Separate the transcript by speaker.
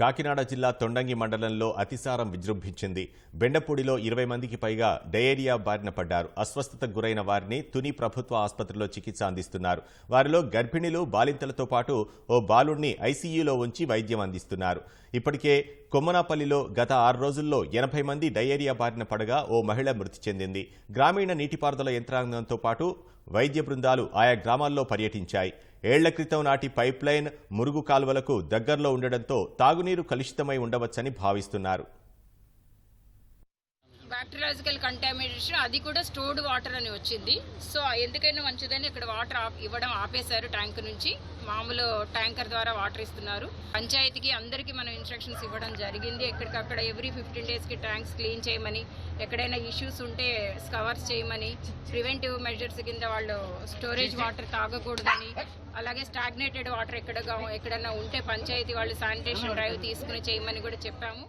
Speaker 1: కాకినాడ జిల్లా తొండంగి మండలంలో అతిసారం విజృంభించింది. బెండపూడిలో ఇరవై మందికి పైగా డయేరియా బారిన పడ్డారు. అస్వస్థతకు గురైన వారిని తుని ప్రభుత్వ ఆసుపత్రిలో చికిత్స అందిస్తున్నారు. వారిలో గర్భిణీలు బాలింతలతో పాటు ఓ బాలుణ్ణి ఐసీయూలో ఉంచి వైద్యం అందిస్తున్నారు. ఇప్పటికే కొమ్మనాపల్లిలో గత ఆరు రోజుల్లో ఎనభై మంది డయేరియా బారిన పడగా ఓ మహిళ మృతి చెందింది. గ్రామీణ నీటిపారుదల యంత్రాంగంతో పాటు వైద్య బృందాలు ఆయా గ్రామాల్లో పర్యటించాయి. ఏళ్ళ క్రితం నాటి పైప్ లైన్ మురుగు కాల్వలకు దగ్గరలో ఉండడంతో తాగునీరు కలుషితమై ఉండవచ్చని భావిస్తున్నారు.
Speaker 2: బ్యాక్టీరియాజికల్ కంటామినేషన్ అది కూడా స్టోర్డ్ వాటర్ అని వచ్చింది. సో ఎందుకైనా మంచిదని ఇక్కడ వాటర్ ఇవ్వడం ఆపేశారు ట్యాంక్ నుంచి. మామూలు ట్యాంకర్ ద్వారా వాటర్ ఇస్తున్నారు. పంచాయతీకి అందరికీ మనం ఇన్స్ట్రక్షన్స్ ఇవ్వడం జరిగింది. ఎక్కడికక్కడ ఎవ్రీ ఫిఫ్టీన్ డేస్కి ట్యాంక్స్ క్లీన్ చేయమని ఎక్కడైనా ఇష్యూస్ ఉంటే స్కవర్స్ చేయమని ప్రివెంటివ్ మెజర్స్ కింద వాళ్ళు స్టోరేజ్ వాటర్ తాగకూడదని అలాగే స్టాగ్నేటెడ్ వాటర్ ఎక్కడ ఎక్కడైనా ఉంటే పంచాయతీ వాళ్ళు శానిటేషన్ డ్రైవ్ తీసుకుని చేయమని కూడా చెప్పాము.